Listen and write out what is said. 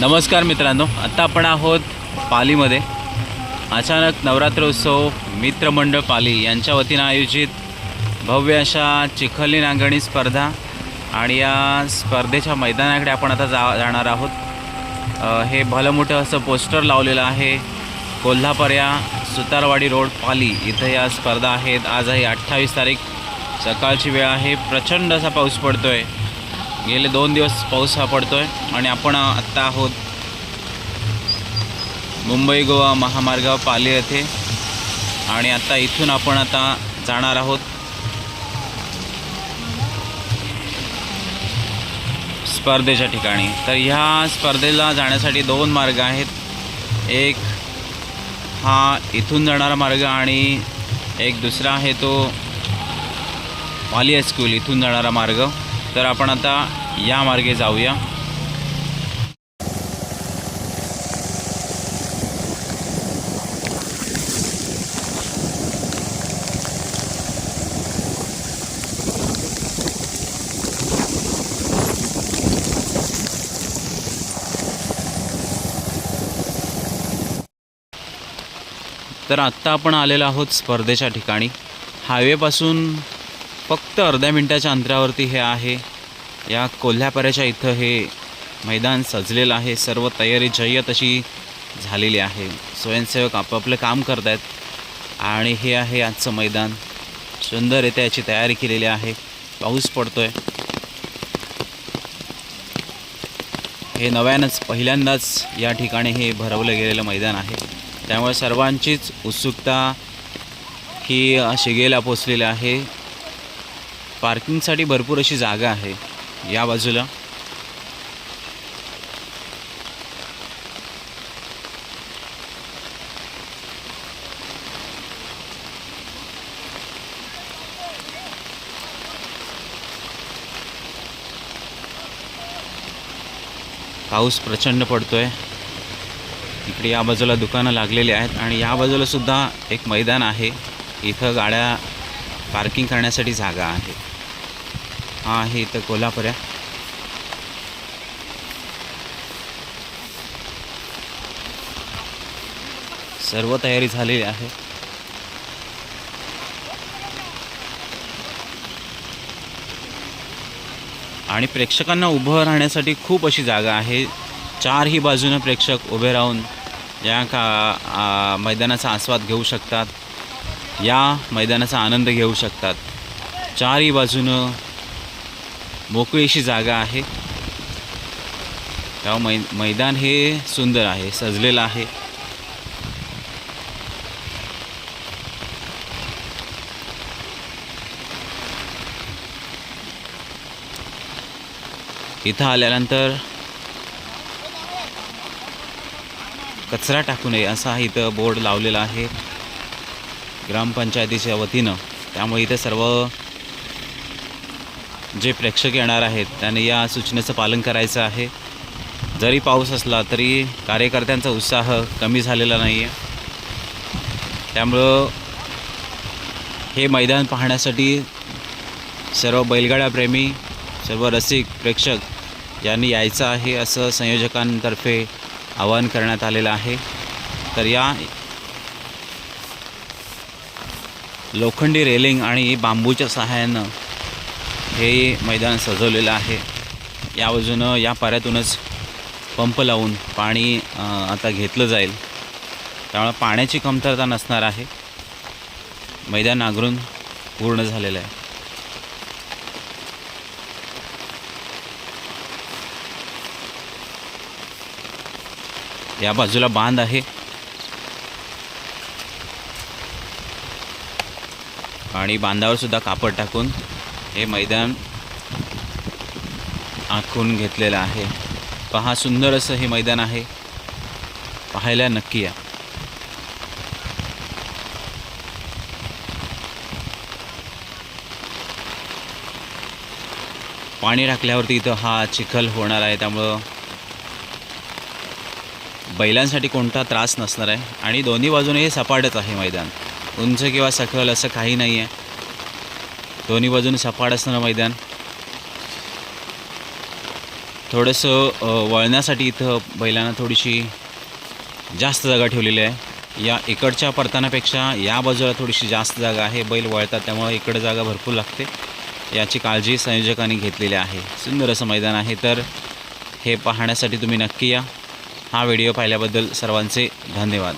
नमस्कार मित्रांनो आत्ता आपण आहोत पालीमध्ये. अचानक नवरात्र उत्सव मित्रमंडळ पाली यांच्या वतीनं आयोजित भव्य अशा चिखली नांगणी स्पर्धा आणि या स्पर्धेच्या मैदानाकडे आपण आता जा जाणार आहोत. हे भलं मोठं असं पोस्टर लावलेलं आहे. कोल्हापूर या सुतारवाडी रोड पाली इथं या स्पर्धा आहेत. आज आहे अठ्ठावीस तारीख सकाळची वेळ आहे. प्रचंड असा पाऊस पडतो आहे गेले दोन दिवस पाऊस हा पडतो आहे आणि आपण आत्ता आहोत मुंबई गोवा महामार्ग पाली येथे. आणि आता इथून आपण आता जाणार आहोत. स्पर्धेच्या ठिकाणी. तर ह्या स्पर्धेला जाण्यासाठी दोन मार्ग आहेत. एक हा इथून जाणारा मार्ग आणि एक दुसरा आहे तो वाली हायस्कूल इथून जाणारा मार्ग. तर आपण आता या मार्गे जाऊया. तर आत्ता आपण आलेलो आहोत स्पर्धेच्या ठिकाणी. हायवेपासून फक्त अर्ध्या मिनटाच्या अंतरावरती हे आहे. या कोल्हापऱ्याच्या इथं हे मैदान सजलेलं आहे. सर्व तयारी जय्य तशी झालेली आहे. स्वयंसेवक आपापलं काम करत आहेत आणि हे आहे आजचं मैदान. सुंदर येते याची तयारी केलेली आहे. पाऊस पडतो आहे हे नव्यानंच पहिल्यांदाच या ठिकाणी हे भरवलं गेलेलं मैदान आहे. त्यामुळे सर्वांचीच उत्सुकता ही शिगेला पोचलेली आहे. पार्किंगसाठी भरपूर अशी जागा आहे. या बाजूला. पाऊस प्रचंड पडतोय. इकडे या बाजूला दुकानं लागलेली आहेत आणि या बाजूला सुद्धा एक मैदान आहे. इथं गाड्या पार्किंग करण्यासाठी जागा आहे. हा आहे इथं कोल्हापुऱ्या. सर्व तयारी झालेली आहे. आणि प्रेक्षकांना उभं राहण्यासाठी खूप अशी जागा आहे. चारही बाजूनं प्रेक्षक उभे राहून या का मैदानाचा आस्वाद घेऊ शकतात. या मैदानाचा आनंद घेऊ शकतात. चारही बाजूनं मोकळी अशी जागा आहे. त्या मै मैदान हे सुंदर आहे सजलेलं आहे. इथं आल्यानंतर कचरा टाकू नये असा इथं बोर्ड लावलेला आहे. ग्रामपंचायतीच्या वतीनं. त्यामुळे इथे सर्व जे प्रेक्षक येणार आहेत त्यांनी या सूचनेचं पालन करायचं आहे. जरी पाऊस असला तरी कार्यकर्त्यांचा उत्साह कमी झालेला नाही आहे त्यामुळं हे मैदान पाहण्यासाठी सर्व बैलगाड्याप्रेमी सर्व रसिक प्रेक्षक यांनी यायचं आहे असं संयोजकांतर्फे आवाहन करण्यात आलेलं आहे. तर या लोखंडी रेलिंग आणि बांबूच्या सहाय्यानं हे मैदान सजवलेलं आहे. या बाजूनं या पाऱ्यातूनच पंप लावून पाणी आता घेतलं जाईल. त्यामुळे पाण्याची कमतरता नसणार आहे. मैदान नांगरून पूर्ण झालेलं आहे. या बाजूला बांध आहे. आणि बांधावर सुद्धा कापड टाकून हे मैदान आखून घेतलेलं आहे. पहा सुंदर असं हे मैदान आहे. पाहायला नक्की या. पाणी टाकल्यावरती इथं हा चिखल होणार आहे त्यामुळं बैलांसाठी कोणता त्रास नसणार आहे. आणि दोन्ही बाजूने हे सपाटच आहे मैदान. उंच किंवा सखल असं काही नाही आहे दोन्ही बाजून सपाट असणारं मैदान. थोडंसं वळण्यासाठी इथं बैलांना थोडीशी जास्त जागा ठेवलेली आहे. या इकडच्या परतानापेक्षा या बाजूला थोडीशी जास्त जागा आहे. बैल वळतात त्यामुळे इकडं जागा भरपूर लागते. याची काळजी संयोजकांनी घेतलेली आहे. सुंदर असं मैदान आहे. तर हे पाहण्यासाठी तुम्ही नक्की या. हा व्हिडिओ पाहिल्याबद्दल सर्वांचे धन्यवाद.